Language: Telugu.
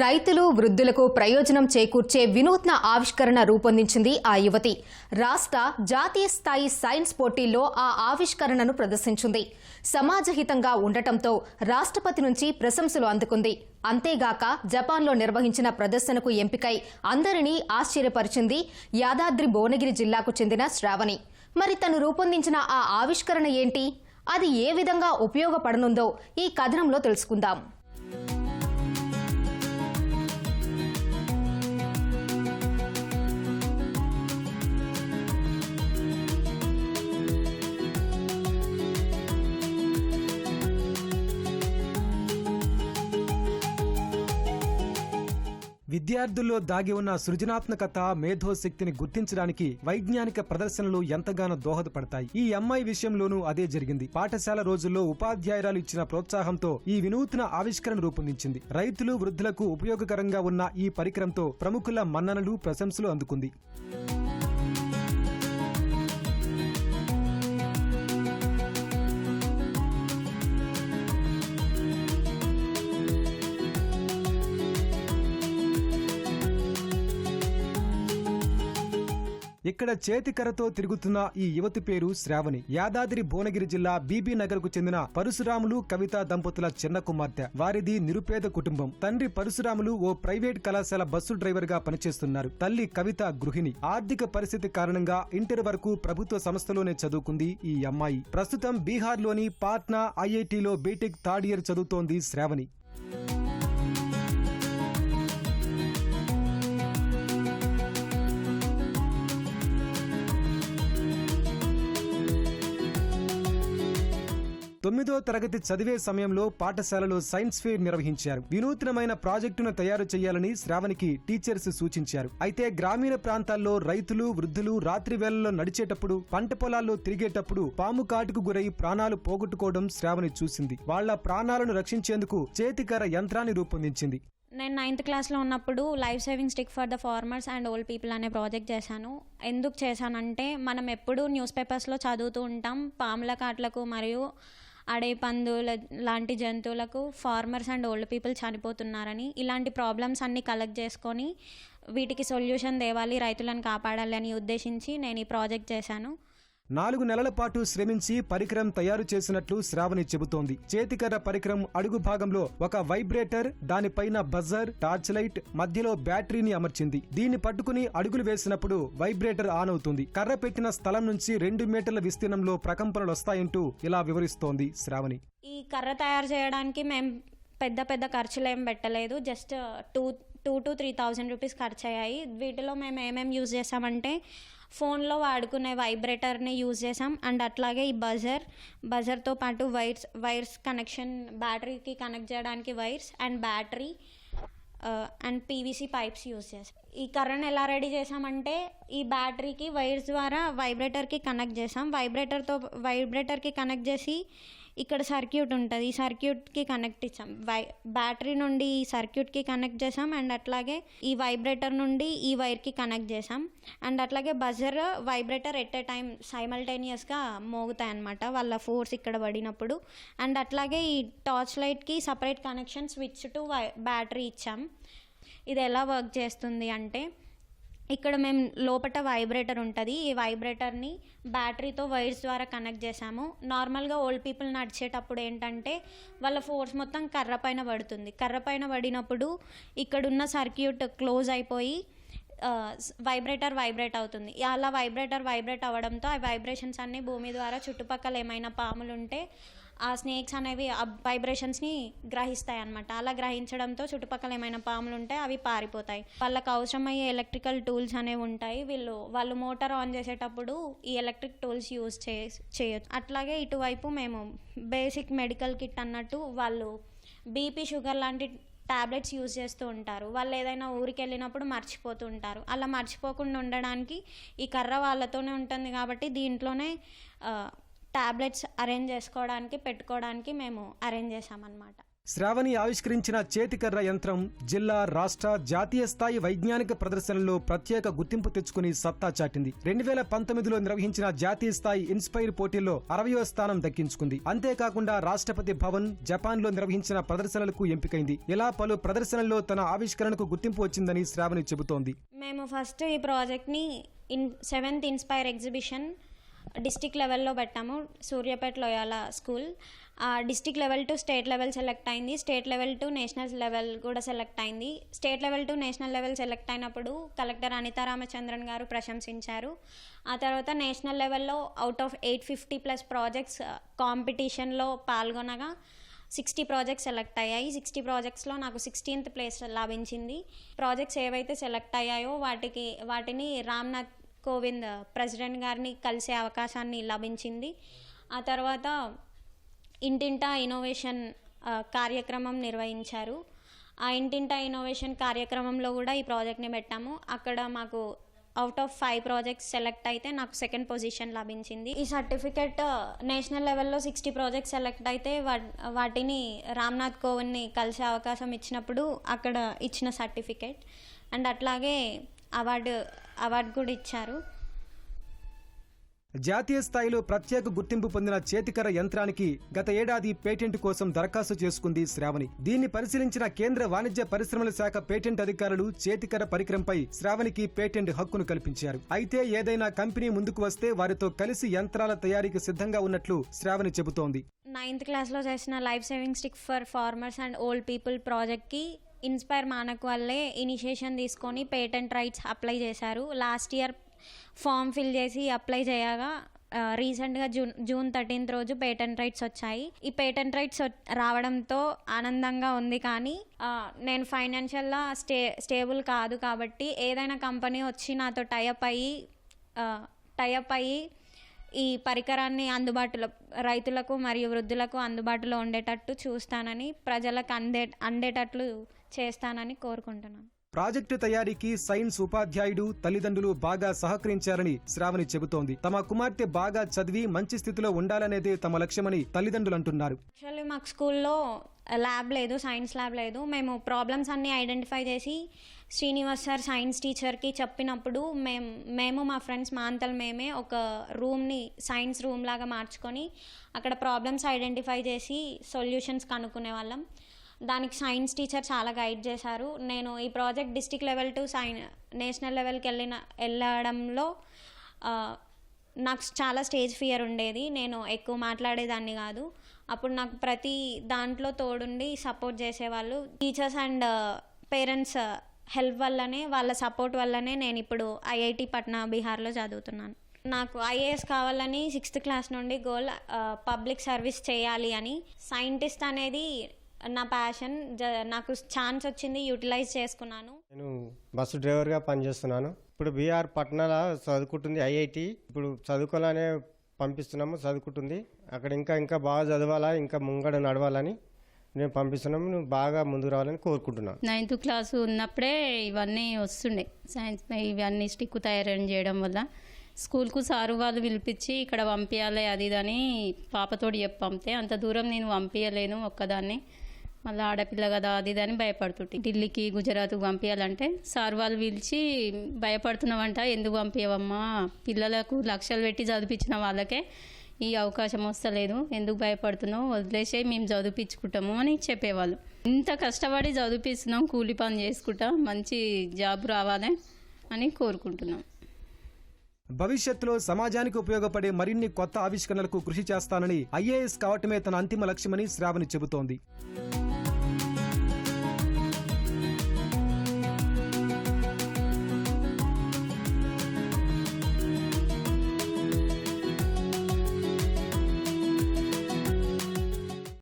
రైతులు వృద్ధులకు ప్రయోజనం చేకూర్చే వినూత్న ఆవిష్కరణ రూపొందించింది ఆ యువతి. రాష్ట్ర జాతీయ స్థాయి సైన్స్ పోటీల్లో ఆ ఆవిష్కరణను ప్రదర్శించింది. సమాజహితంగా ఉండటంతో రాష్ట్రపతి నుంచి ప్రశంసలు అందుకుంది. అంతేగాక జపాన్లో నిర్వహించిన ప్రదర్శనకు ఎంపికై అందరినీ ఆశ్చర్యపరిచింది యాదాద్రి భువనగిరి జిల్లాకు చెందిన శ్రావణి. మరి తను రూపొందించిన ఆ ఆవిష్కరణ ఏంటి? అది ఏ విధంగా ఉపయోగపడనుందో ఈ కథనంలో తెలుసుకుందాం. విద్యార్థుల్లో దాగి ఉన్న సృజనాత్మకత మేధోశక్తిని గుర్తించడానికి వైజ్ఞానిక ప్రదర్శనలు ఎంతగానో దోహదపడతాయి. ఈ అమ్మాయి విషయంలోనూ అదే జరిగింది. పాఠశాల రోజుల్లో ఉపాధ్యాయురాలు ఇచ్చిన ప్రోత్సాహంతో ఈ వినూత్న ఆవిష్కరణ రూపొందించింది. రైతులు వృద్ధులకు ఉపయోగకరంగా ఉన్న ఈ పరికరంతో ప్రముఖుల మన్ననలు ప్రశంసలు అందుకుంది. ఇక్కడ చేతికరతో తిరుగుతున్న ఈ యువతి పేరు శ్రావణి. యాదాద్రి భువనగిరి జిల్లా బీబీ నగర్కు చెందిన పరశురాములు కవిత దంపతుల చిన్న కుమార్తె వారిది నిరుపేద కుటుంబం. తండ్రి పరశురాములు ఓ ప్రైవేట్ కళాశాల బస్సు డ్రైవర్గా పనిచేస్తున్నారు. తల్లి కవిత గృహిణి. ఆర్థిక పరిస్థితి కారణంగా ఇంటర్ వరకు ప్రభుత్వ సంస్థలోనే చదువుకుంది ఈ అమ్మాయి. ప్రస్తుతం బీహార్లోని పాట్నా ఐఐటిలో బీటెక్ థర్డ్ ఇయర్ చదువుతోంది శ్రావణి. తొమ్మిదో తరగతి చదివే సమయంలో పాఠశాలలో సైన్స్ ఫెయిర్ నిర్వహించారు. వినూత్నమైన ప్రాజెక్టును తయారు చేయాలని శ్రావణికి టీచర్స్ సూచించారు. అయితే గ్రామీణ ప్రాంతాల్లో రైతులు వృద్ధులు రాత్రి వేళల్లో నడిచేటప్పుడు పంట పొలాల్లో తిరిగేటప్పుడు పాము కాటుకు గురై ప్రాణాలు పోగొట్టుకోవడం శ్రావణి చూసింది. వాళ్ళ ప్రాణాలను రక్షించేందుకు చేతికర యంత్రాన్ని రూపొందించింది. నేను నైన్త్ క్లాస్లో ఉన్నప్పుడు life saving stick for the farmers and old people అనే ప్రాజెక్ట్ చేశాను. ఎందుకు చేశానంటే మనం ఎప్పుడూ న్యూస్ పేపర్స్లో చదువుతూ ఉంటాం. పాముల కాట్లకు మరియు అడవి పందుల లాంటి జంతువులకు ఫార్మర్స్ అండ్ ఓల్డ్ పీపుల్ చనిపోతున్నారని ఇలాంటి ప్రాబ్లమ్స్ అన్ని కలెక్ట్ చేసుకొని వీటికి సొల్యూషన్ తేవాలి రైతులను కాపాడాలి అని ఉద్దేశించి నేను ఈ ప్రాజెక్ట్ చేశాను. నాలుగు నెలల పాటు శ్రమించి పరికరం తయారు చేసినట్లు శ్రావణి చెబుతోంది. చేతికర్ర పరికరం అడుగు భాగంలో ఒక వైబ్రేటర్ దానిపైన బజర్ టార్చ్ లైట్ మధ్యలో బ్యాటరీని అమర్చింది. దీన్ని పట్టుకుని అడుగులు వేసినప్పుడు వైబ్రేటర్ ఆన్ అవుతుంది. కర్ర పెట్టిన స్థలం నుంచి రెండు మీటర్ల విస్తీర్ణంలో ప్రకంపనలు వస్తాయంటూ ఇలా వివరిస్తోంది శ్రావణి. ఈ కర్ర తయారు చేయడానికి మేము పెద్ద పెద్ద ఖర్చులు ఏం పెట్టలేదు. Just two two to three thousand rupees ఖర్చు అయ్యాయి వీటిలో మేము ఏమేమి యూజ్ చేసామంటే ఫోన్లో వాడుకునే వైబ్రేటర్ని యూజ్ చేసాం అండ్ అట్లాగే ఈ బజర్ బజర్తో పాటు వైర్స్ వైర్స్ కనెక్షన్ బ్యాటరీకి కనెక్ట్ చేయడానికి wires and battery and PVC pipes use చేసాం ఈ కరెంట్ ఎలా రెడీ చేసామంటే ఈ బ్యాటరీకి వైర్స్ ద్వారా వైబ్రేటర్కి కనెక్ట్ చేసాం వైబ్రేటర్తో వైబ్రేటర్కి కనెక్ట్ చేసి ఇక్కడ సర్క్యూట్ ఉంటుంది. ఈ సర్క్యూట్కి కనెక్ట్ ఇచ్చాం. వై బ్యాటరీ నుండి ఈ సర్క్యూట్కి కనెక్ట్ చేసాం. అండ్ అట్లాగే ఈ వైబ్రేటర్ నుండి ఈ వైర్కి కనెక్ట్ చేసాం. అండ్ అట్లాగే buzzer vibrator at a time సైమల్టేనియస్గా మోగుతాయి అనమాట వాళ్ళ ఫోర్స్ ఇక్కడ పడినప్పుడు. అండ్ అట్లాగే ఈ టార్చ్ లైట్కి separate connection switch to why battery ఇచ్చాం. ఇది ఎలా వర్క్ చేస్తుంది అంటే ఇక్కడ మేము లోపట వైబ్రేటర్ ఉంటుంది. ఈ వైబ్రేటర్ని బ్యాటరీతో వైర్స్ ద్వారా కనెక్ట్ చేసాము నార్మల్గా ఓల్డ్ పీపుల్ నడిచేటప్పుడు ఏంటంటే వాళ్ళ ఫోర్స్ మొత్తం కర్ర పైన పడుతుంది. కర్ర పైన పడినప్పుడు ఇక్కడున్న సర్క్యూట్ క్లోజ్ అయిపోయి వైబ్రేటర్ వైబ్రేట్ అవుతుంది. అలా వైబ్రేటర్ వైబ్రేట్ అవ్వడంతో ఆ వైబ్రేషన్స్ అన్నీ భూమి ద్వారా చుట్టుపక్కల ఏమైనా పాములు ఉంటే ఆ స్నేక్స్ అనేవి ఆ వైబ్రేషన్స్ని గ్రహిస్తాయి అనమాట అలా గ్రహించడంతో చుట్టుపక్కల ఏమైనా పాములు ఉంటే అవి పారిపోతాయి. వాళ్ళకి అవసరమయ్యే ఎలక్ట్రికల్ టూల్స్ అనేవి ఉంటాయి. వీళ్ళు వాళ్ళు మోటార్ ఆన్ చేసేటప్పుడు ఈ ఎలక్ట్రిక్ టూల్స్ యూజ్ చే చేయొచ్చు. అట్లాగే ఇటువైపు మేము బేసిక్ మెడికల్ కిట్ అన్నట్టు వాళ్ళు బీపీ షుగర్ లాంటి టాబ్లెట్స్ యూజ్ చేస్తూ ఉంటారు. వాళ్ళు ఏదైనా ఊరికి వెళ్ళినప్పుడు మర్చిపోతూ ఉంటారు. అలా మర్చిపోకుండా ఉండడానికి ఈ కర్ర వాళ్ళతోనే ఉంటుంది కాబట్టి దీంట్లోనే టాబ్లెట్స్ అరేంజ్ చేసుకోవడానికి పెట్టుకోవడానికి మేము అరేంజ్ చేసామన్నమాట శ్రావణి ఆవిష్కరించిన చేతికర్ర యంత్రం జిల్లా రాష్ట్ర జాతీయ స్థాయి వైజ్ఞానిక ప్రదర్శనల్లో ప్రత్యేక గుర్తింపు తెచ్చుకుని సత్తా చాటింది. రెండు వేల పంతొమ్మిదిలో నిర్వహించిన జాతీయ స్థాయి ఇన్స్పైర్ పోటీల్లో అరవయో స్థానం దక్కించుకుంది. అంతేకాకుండా రాష్ట్రపతి భవన్ జపాన్లో నిర్వహించిన ప్రదర్శనలకు ఎంపికైంది. ఇలా పలు ప్రదర్శనల్లో తన ఆవిష్కరణకు గుర్తింపు వచ్చిందని శ్రావణి చెబుతోంది. మేము ఫస్ట్ ఈ ప్రాజెక్ట్ని in seventh Inspire exhibition district లెవెల్లో పెట్టాము Suryapet Loyola school. District level to state level select అయింది. State level to national level కూడా సెలెక్ట్ అయింది. State level to national level select అయినప్పుడు కలెక్టర్ అనితా రామచంద్రన్ గారు ప్రశంసించారు. ఆ తర్వాత నేషనల్ లెవెల్లో out of eight fifty plus projects కాంపిటీషన్లో పాల్గొనగా సిక్స్టీ ప్రాజెక్ట్స్ సెలెక్ట్ అయ్యాయి. సిక్స్టీ ప్రాజెక్ట్స్లో నాకు సిక్స్టీన్త్ ప్లేస్ లభించింది. ప్రాజెక్ట్స్ ఏవైతే సెలెక్ట్ అయ్యాయో వాటికి వాటిని రామ్నాథ్ కోవింద్ ప్రెసిడెంట్ గారిని కలిసే అవకాశాన్ని లభించింది. ఆ తర్వాత ఇంటింటా ఇన్నోవేషన్ కార్యక్రమం నిర్వహించారు. ఆ ఇంటింటా ఇన్నోవేషన్ కార్యక్రమంలో కూడా ఈ ప్రాజెక్ట్ని పెట్టాము. అక్కడ మాకు out of five projects select అయితే నాకు సెకండ్ పొజిషన్ లభించింది. ఈ సర్టిఫికెట్ నేషనల్ లెవెల్లో సిక్స్టీ ప్రాజెక్ట్స్ సెలెక్ట్ అయితే వా- వాటిని రామ్నాథ్ కోవింద్ని కలిసే అవకాశం ఇచ్చినప్పుడు అక్కడ ఇచ్చిన సర్టిఫికెట్ అండ్ అట్లాగే అవార్డు అవార్డు కూడా ఇచ్చారు. జాతీయ స్థాయిలో ప్రత్యేక గుర్తింపు పొందిన చేతికర్ర యంత్రానికి గత ఏడాది పేటెంట్ కోసం దరఖాస్తు చేసుకుంది శ్రావణి. దీన్ని పరిశీలించిన కేంద్ర వాణిజ్య పరిశ్రమల శాఖ పేటెంట్ అధికారులు చేతికర్ర పరికరంపై శ్రావణికి పేటెంట్ హక్కును కల్పించారు. అయితే ఏదైనా కంపెనీ ముందుకు వస్తే వారితో కలిసి యంత్రాల తయారీకి సిద్ధంగా ఉన్నట్లు శ్రావణి చెబుతోంది. నైన్త్ క్లాస్లో చేసిన life saving stick for farmers and old people ప్రాజెక్ట్కి ఇన్స్పైర్ మానక్ వాళ్ళే ఇనిషియేషన్ తీసుకొని పేటెంట్ రైట్స్ అప్లై చేశారు. లాస్ట్ ఇయర్ ఫామ్ ఫిల్ చేసి అప్లై చేయగా రీసెంట్గా జూన్ జూన్ థర్టీన్త్ రోజు పేటెంట్ రైట్స్ వచ్చాయి. ఈ పేటెంట్ రైట్స్ వ- రావడంతో ఆనందంగా ఉంది కానీ నేను ఫైనాన్షియల్గా స్టే స్టేబుల్ కాదు కాబట్టి ఏదైనా కంపెనీ వచ్చి నాతో టైఅప్ అయ్యి టైఅప్ అయ్యి ఈ పరికరాన్ని అందుబాటులో రైతులకు మరియు వృద్ధులకు అందుబాటులో ఉండేటట్టు చూస్తానని ప్రజలకు అందే అందేటట్లు చేస్తానని కోరుకుంటున్నాను. ప్రాజెక్టు తయారీకి సైన్స్ ఉపాధ్యాయుడు తల్లిదండ్రులు బాగా సహకరించారని శ్రావణి చెబుతోంది. తమ కుమార్తె బాగా చదివి మంచి స్థితిలో ఉండాలనేదే తమ లక్ష్యమని తల్లిదండ్రులు అంటున్నారు. యాక్చువల్లీ మాకు స్కూల్లో ల్యాబ్ లేదు సైన్స్ ల్యాబ్ లేదు. మేము ప్రాబ్లమ్స్ అన్నీ ఐడెంటిఫై చేసి శ్రీనివాస్ సార్ సైన్స్ టీచర్కి చెప్పినప్పుడు మేము మేము మా ఫ్రెండ్స్ మా అంతలు మేమే ఒక రూమ్ని సైన్స్ రూమ్ లాగా మార్చుకొని అక్కడ ప్రాబ్లమ్స్ ఐడెంటిఫై చేసి సొల్యూషన్స్ కనుక్కునే వాళ్ళం. దానికి సైన్స్ టీచర్ చాలా గైడ్ చేశారు. నేను ఈ project district level to sign national లెవెల్కి వెళ్ళిన వెళ్ళడంలో నాకు చాలా స్టేజ్ ఫియర్ ఉండేది. నేను ఎక్కువ మాట్లాడేదాన్ని కాదు. అప్పుడు నాకు ప్రతి దాంట్లో తోడుండి సపోర్ట్ చేసేవాళ్ళు. టీచర్స్ అండ్ పేరెంట్స్ హెల్ప్ వల్లనే వాళ్ళ సపోర్ట్ వల్లనే నేను ఇప్పుడు ఐఐటి పట్నా బీహార్లో చదువుతున్నాను. నాకు ఐఏఎస్ కావాలని సిక్స్త్ క్లాస్ నుండి గోల్ పబ్లిక్ సర్వీస్ చేయాలి అని. సైంటిస్ట్ అనేది నా ప్యాషన్ జ- నాకు ఛాన్స్ వచ్చింది యూటిలైజ్ చేసుకున్నాను. నేను బస్సు డ్రైవర్గా పనిచేస్తున్నాను. ఇప్పుడు బీఆర్ పట్నాలో చదువుకుంటుంది ఐఐటి. ఇప్పుడు చదువుకోవాలనే పంపిస్తున్నాము చదువుకుంటుంది. అక్కడ ఇంకా ఇంకా బాగా చదవాలా ఇంకా ముంగడ నడవాలని నేను పంపిస్తున్నాము. నువ్వు బాగా ముందుకు రావాలని కోరుకుంటున్నాను. నైన్త్ క్లాస్ ఉన్నప్పుడే ఇవన్నీ వస్తుండే. సైన్స్ ఇవన్నీ స్టిక్ తయారు చేయడం వల్ల స్కూల్కు సారు వాళ్ళు పిలిపించి ఇక్కడ పంపించాలి అది ఇది అని పాపతోటి చెప్పి పంపితే అంత దూరం నేను పంపించలేను ఒక్కదాన్ని. మళ్ళీ ఆడపిల్ల కదా అది అని భయపడుతుంటే. ఢిల్లీకి గుజరాత్కి పంపించాలంటే సార్ వాళ్ళు పిలిచి భయపడుతున్నావంట ఎందుకు పంపించవమ్మా పిల్లలకు లక్షలు పెట్టి చదివించిన వాళ్ళకే ఈ అవకాశం వస్తలేదు. ఎందుకు భయపడుతున్నావు? వదిలేసే మేము చదివించుకుంటాము అని చెప్పేవాళ్ళు. ఇంత కష్టపడి చదివిస్తున్నాం కూలి పని చేసుకుంటా మంచి జాబ్ రావాలి అని కోరుకుంటున్నాం. భవిష్యత్తులో సమాజానికి ఉపయోగపడే మరిన్ని కొత్త ఆవిష్కరణలకు కృషి చేస్తానని ఐఏఎస్ కావటమే తన అంతిమ లక్ష్యమని శ్రావణి చెబుతోంది.